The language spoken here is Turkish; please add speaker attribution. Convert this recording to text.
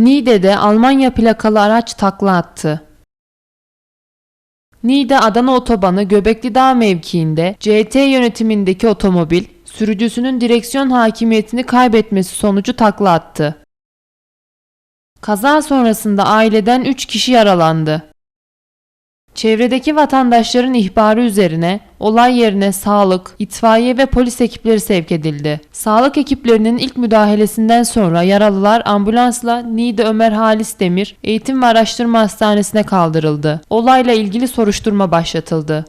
Speaker 1: Niğde'de Almanya plakalı araç takla attı. Niğde Adana otobanı Göbekli Dağ mevkiinde CT yönetimindeki otomobil sürücüsünün direksiyon hakimiyetini kaybetmesi sonucu takla attı. Kaza sonrasında aileden 3 kişi yaralandı. Çevredeki vatandaşların ihbarı üzerine olay yerine sağlık, itfaiye ve polis ekipleri sevk edildi. Sağlık ekiplerinin ilk müdahalesinden sonra yaralılar ambulansla Niğde Ömer Halis Demir Eğitim ve Araştırma Hastanesi'ne kaldırıldı. Olayla ilgili soruşturma başlatıldı.